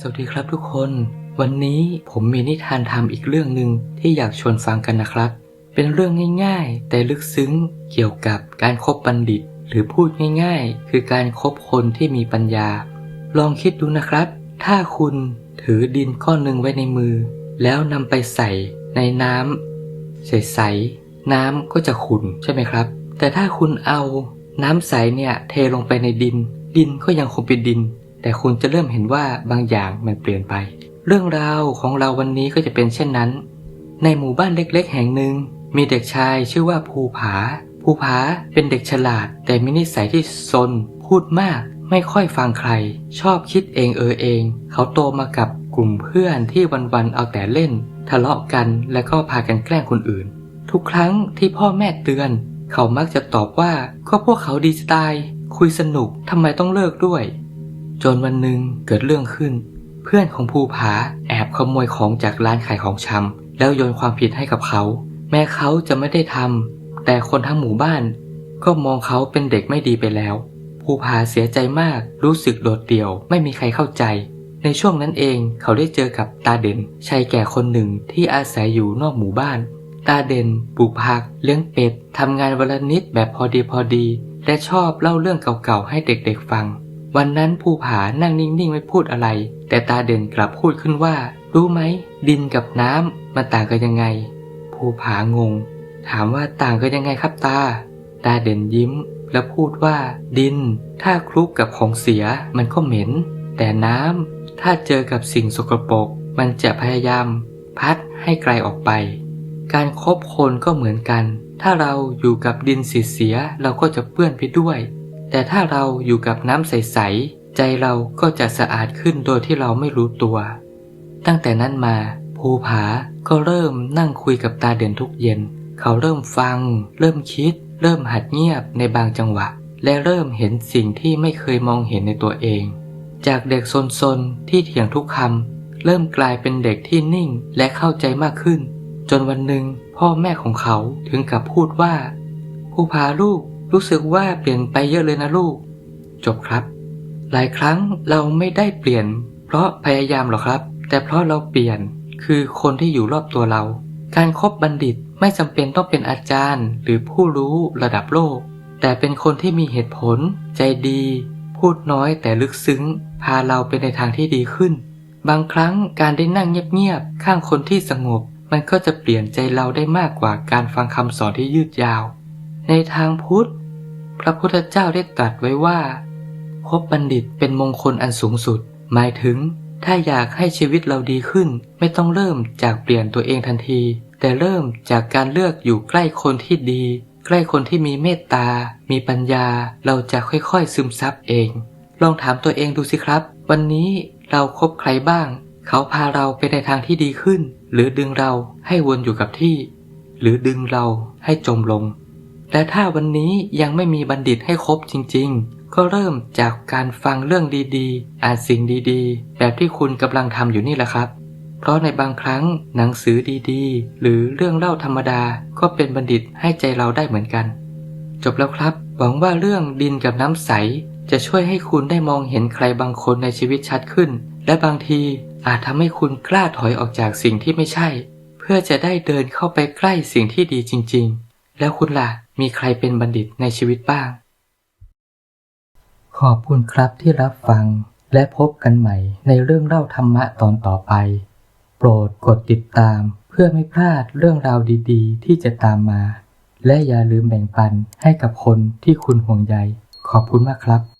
สวัสดีครับทุกคน วันนี้ผมมีนิทานธรรมอีกเรื่องหนึ่งที่อยากชวนฟังกันนะครับ เป็นเรื่องง่ายๆ แต่ลึกซึ้งเกี่ยวกับการคบบัณฑิต หรือพูดง่ายๆ คือการคบคนที่มีปัญญา ลองคิดดูนะครับ ถ้าคุณถือดินก้อนหนึ่งไว้ในมือ แล้วนำไปใส่ในน้ำใสๆน้ำก็จะขุ่นใช่ไหมครับ แต่ถ้าคุณเอาน้ำใสเนี่ยเทลงไปในดิน ดินก็ยังคงเป็นดิน แต่คุณจะเริ่มเห็นว่าบางอย่างมันเปลี่ยนไป เรื่องราวของเราวันนี้ก็จะเป็นเช่นนั้น ในหมู่บ้านเล็กๆ แห่งหนึ่ง มีเด็กชายชื่อว่าภูผา ภูผาเป็นเด็กฉลาด แต่มีนิสัยที่ซน พูดมาก ไม่ค่อยฟังใคร ชอบคิดเองเออเอง เขาโตมากับกลุ่มเพื่อนที่วันๆเอาแต่เล่น ทะเลาะกันแล้วก็พากันแกล้งคนอื่น ทุกครั้งที่พ่อแม่เตือน เขามักจะตอบว่าก็พวกเขาดีสไตล์คุยสนุกทำไมต้องเลิกด้วย จนวันหนึ่งเกิดเรื่องขึ้น เพื่อนของภูผาแอบขโมยของจากร้านขายของชำแล้วโยนความผิดให้กับเขา แม้เขาจะไม่ได้ทำแต่คนทั้งหมู่บ้าน ก็มองเขาเป็นเด็กไม่ดีไปแล้ว ภูผาเสียใจมากรู้สึกโดดเดี่ยวไม่มีใครเข้าใจ ในช่วงนั้นเองเขาได้เจอกับตาเด่นชายแก่คนหนึ่งที่อาศัยอยู่นอกหมู่บ้าน ตาเด่นปลูกผัก เลี้ยงเป็ดทำงานวันละนิดแบบพอดีพอดี และชอบเล่าเรื่องเก่าๆให้เด็กๆฟัง วันนั้นภูผานั่งนิ่งๆไม่พูดอะไร แต่ตาเด่นกลับพูดขึ้นว่า รู้ไหม ดินกับน้ำมันต่างกันยังไง ภูผางง ถามว่าต่างกันยังไงครับตา ตาเด่นยิ้ม แล้วพูดว่า ดิน ถ้าคลุกกับของเสียมันก็เหม็น แต่น้ำถ้าเจอกับสิ่งสกปรกมันจะพยายาม พัดให้ไกลออกไป การคบคนก็เหมือนกัน ถ้าเราอยู่กับดินเสียเราก็จะเปื้อนไปด้วย แต่ถ้าเราอยู่กับน้ำใส ๆ ใจเราก็จะสะอาดขึ้นโดยที่เราไม่รู้ตัว ตั้งแต่นั้นมา ภูผาก็เริ่มนั่งคุยกับตาเด่นทุกเย็น เขาเริ่มฟัง เริ่มคิด เริ่มหัดเงียบในบางจังหวะ และเริ่มเห็นสิ่งที่ไม่เคยมองเห็นในตัวเอง จากเด็กซนๆที่เถียงทุกคำเริ่มกลายเป็นเด็กที่นิ่งและเข้าใจมากขึ้น จนวันหนึ่งพ่อแม่ของเขาถึงกับพูดว่าภูผาลูก รู้สึกว่าเปลี่ยนไปเยอะเลยนะลูก จบครับ หลายครั้งเราไม่ได้เปลี่ยน เพราะพยายามหรอกครับ แต่เพราะเราเปลี่ยนคือคนที่อยู่รอบตัวเรา การครบบัณฑิตไม่จำเป็นต้องเป็นอาจารย์ หรือผู้รู้ระดับโลก แต่เป็นคนที่มีเหตุผล ใจดี พูดน้อยแต่ลึกซึ้ง พาเราไปในทางที่ดีขึ้น บางครั้งการได้นั่งเงียบๆข้างคนที่สงบ มันก็จะเปลี่ยนใจเราได้มากกว่าการฟังคำสอนที่ยืดยาว ในทางพุทธ พระพุทธเจ้าได้ตรัสไว้ว่า คบบัณฑิตเป็นมงคลอันสูงสุด หมายถึง ถ้าอยากให้ชีวิตเราดีขึ้น ไม่ต้องเริ่มจากเปลี่ยนตัวเองทันที แต่เริ่มจากการเลือกอยู่ใกล้คนที่ดี ใกล้คนที่มีเมตตา มีปัญญา เราจะค่อยๆซึมซับเอง ลองถามตัวเองดูสิครับ วันนี้เราครบใครบ้าง เขาพาเราไปในทางที่ดีขึ้น หรือดึงเราให้วนอยู่กับที่ หรือดึงเราให้จมลง และถ้าวันนี้ยังไม่มีบัณฑิตให้ครบจริง ๆ ก็เริ่มจากการฟังเรื่องดีๆ อ่านสิ่งดีๆ แบบที่คุณกำลังทำอยู่นี่แหละครับ เพราะในบางครั้งหนังสือดีๆ หรือเรื่องเล่าธรรมดาก็เป็นบัณฑิตให้ใจเราได้เหมือนกัน จบแล้วครับ หวังว่าเรื่องดินกับน้ำใส จะช่วยให้คุณได้มองเห็นใครบางคนในชีวิตชัดขึ้น และบางทีอาจทำให้คุณกล้าถอยออกจากสิ่งที่ไม่ใช่ เพื่อจะได้เดินเข้าไปใกล้สิ่งที่ดีจริง ๆ แล้วคุณล่ะ มีใครเป็นบัณฑิตในชีวิตบ้าง ขอบคุณครับที่รับฟังและพบกันใหม่ในเรื่องเล่าธรรมะตอนต่อไป โปรดกดติดตามเพื่อไม่พลาดเรื่องราวดีๆ ที่จะตามมา และอย่าลืมแบ่งปันให้กับคนที่คุณห่วงใย ขอบคุณมากครับ